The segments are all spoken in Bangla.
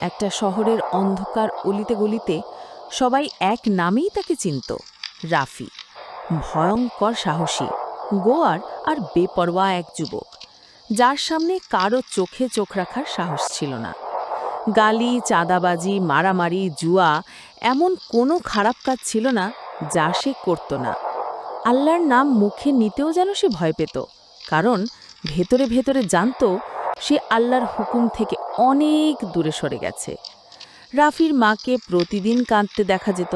একটা শহরের অন্ধকার অলিতে গলিতে সবাই এক নামেই তাকে চিনত, রাফি। ভয়ঙ্কর সাহসী, গোয়ার আর বেপরোয়া এক যুবক, যার সামনে কারও চোখে চোখ রাখার সাহস ছিল না। গালি, চাঁদাবাজি, মারামারি, জুয়া এমন কোনো খারাপ কাজ ছিল না যা সে করত না। আল্লাহর নাম মুখে নিতেও যেন সে ভয় পেত, কারণ ভেতরে ভেতরে জানত সে আল্লাহর হুকুম থেকে অনেক দূরে সরে গেছে। রাফির মাকে প্রতিদিন কাঁদতে দেখা যেত,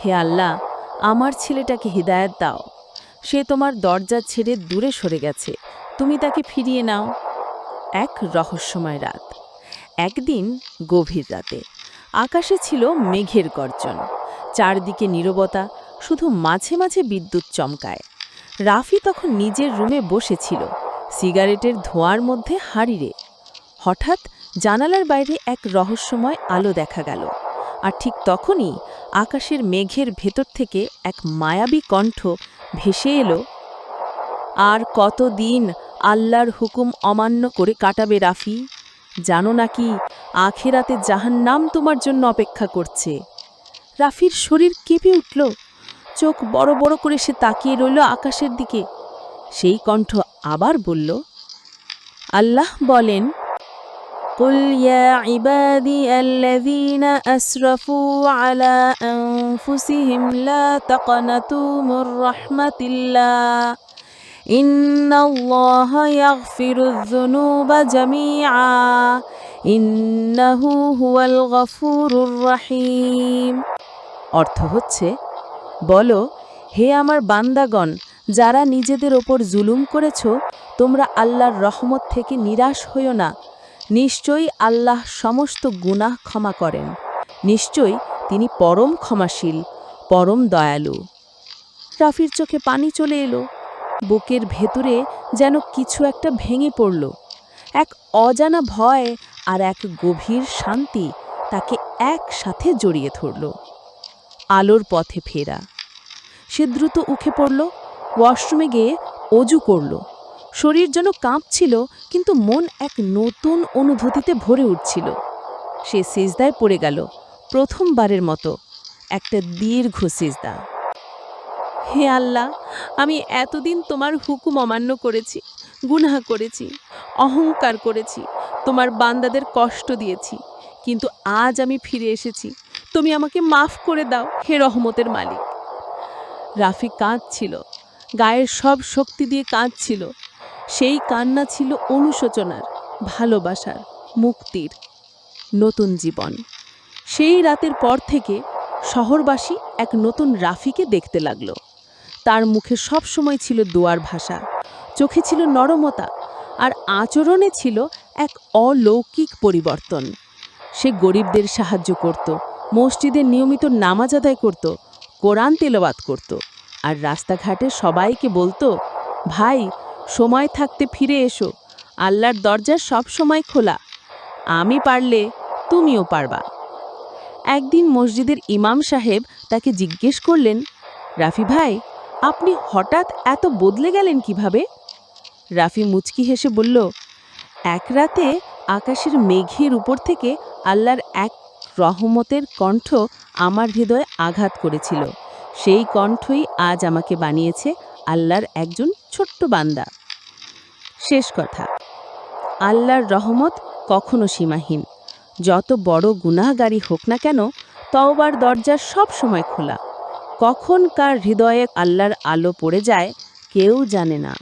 হে আল্লাহ, আমার ছেলেটাকে হিদায়ত দাও। সে তোমার দরজা ছেড়ে দূরে সরে গেছে, তুমি তাকে ফিরিয়ে নাও। এক রহস্যময় রাত। একদিন গভীর রাতে, আকাশে ছিল মেঘের গর্জন। চারদিকে নীরবতা, শুধু মাঝে মাঝে বিদ্যুৎ চমকায়। রাফি তখন নিজের রুমে বসেছিল। সিগারেটের ধোঁয়ার মধ্যে হাঁড়িরে হঠাৎ জানালার বাইরে এক রহস্যময় আলো দেখা গেল। আর ঠিক তখনই আকাশের মেঘের ভেতর থেকে এক মায়াবী কণ্ঠ ভেসে এলো, আর কতদিন আল্লাহর হুকুম অমান্য করে কাটাবে রাফি? জানো নাকি আখেরাতে জাহান্নাম তোমার জন্য অপেক্ষা করছে। রাফির শরীর কেঁপে উঠল। চোখ বড় বড় করে সে তাকিয়ে রইল আকাশের দিকে। সেই কণ্ঠ আবার বলল আল্লাহ বলেন قل يا عبادي الذين أسرفوا على أنفسهم لا تقنطوا من رحمة الله إن الله يغفر الذنوب جميعا إنه هو الغفور الرحيم অর্থ হচ্ছে বলো হে আমার বান্দাগণ যারা নিজেদের ওপর জুলুম করেছ, তোমরা আল্লাহর রহমত থেকে নিরাশ হইও না। নিশ্চয়ই আল্লাহ সমস্ত গুনাহ ক্ষমা করেন। নিশ্চয়ই তিনি পরম ক্ষমাশীল, পরম দয়ালু। রাফির চোখে পানি চলে এলো। বুকের ভেতরে যেন কিছু একটা ভেঙে পড়ল। এক অজানা ভয় আর এক গভীর শান্তি তাকে একসাথে জড়িয়ে ধরল। আলোর পথে ফেরা। সে দ্রুত উঠে পড়ল। ওয়াশরুমে গিয়ে অজু করল। শরীর যেন কাঁপছিল, কিন্তু মন এক নতুন অনুভূতিতে ভরে উঠছিল। সে সিজদায় পড়ে গেল, প্রথমবারের মতো, একটা দীর্ঘ সিজদা। হে আল্লাহ, আমি এতদিন তোমার হুকুম অমান্য করেছি, গুনাহ করেছি, অহংকার করেছি, তোমার বান্দাদের কষ্ট দিয়েছি, কিন্তু আজ আমি ফিরে এসেছি, তুমি আমাকে মাফ করে দাও, হে রহমতের মালিক। রাফি কাঁদছিল গায়ের সব শক্তি দিয়ে কাঁদছিল। সেই কান্না ছিল অনুশোচনার, ভালোবাসার, মুক্তির, নতুন জীবন। সেই রাতের পর থেকে শহরবাসী এক নতুন রাফিকে দেখতে লাগল। তার মুখে সব সময় ছিল দোয়ার ভাষা, চোখে ছিল নরমতা আর আচরণে ছিল এক অলৌকিক পরিবর্তন। সে গরিবদের সাহায্য করত, মসজিদে নিয়মিত নামাজ আদায় করত, কোরআন তেলাওয়াত করত আর রাস্তাঘাটে সবাইকে বলতো, ভাই, সময় থাকতে ফিরে এসো। আল্লাহর দরজা সব সময় খোলা। আমি পারলে তুমিও পারবা। একদিন মসজিদের ইমাম সাহেব তাকে জিজ্ঞেস করলেন, রাফি ভাই, আপনি হঠাৎ এত বদলে গেলেন কীভাবে? রাফি মুচকি হেসে বলল, এক রাতে আকাশের মেঘের উপর থেকে আল্লাহর এক রহমতের কণ্ঠ আমার হৃদয়ে আঘাত করেছিল। সেই কণ্ঠই আজ আমাকে বানিয়েছে আল্লাহর একজন ছোট্ট বান্দা। শেষ কথা, আল্লাহর রহমত কখনো সীমাহীন। যত বড় গুনাহগারি হোক না কেন, তওবার দরজা সব সময় খোলা। কখন কার হৃদয়ে আল্লাহর আলো পড়ে যায়, কেউ জানে না।